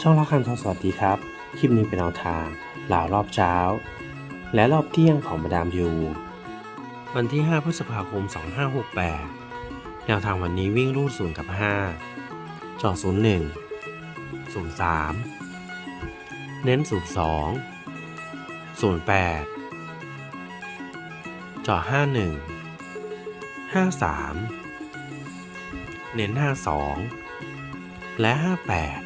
ช่องละคันทองสวัสดีครับ คลิปนี้เป็นแนวทางเหล่ารอบเช้า และรอบเที่ยงของมาดามยูวันที่ 5 พฤษภาคม 2568 แนวทางวันนี้วิ่งรูด0กับ 5 จอ01 03เน้น02 08จอ51 53เน้น52และ58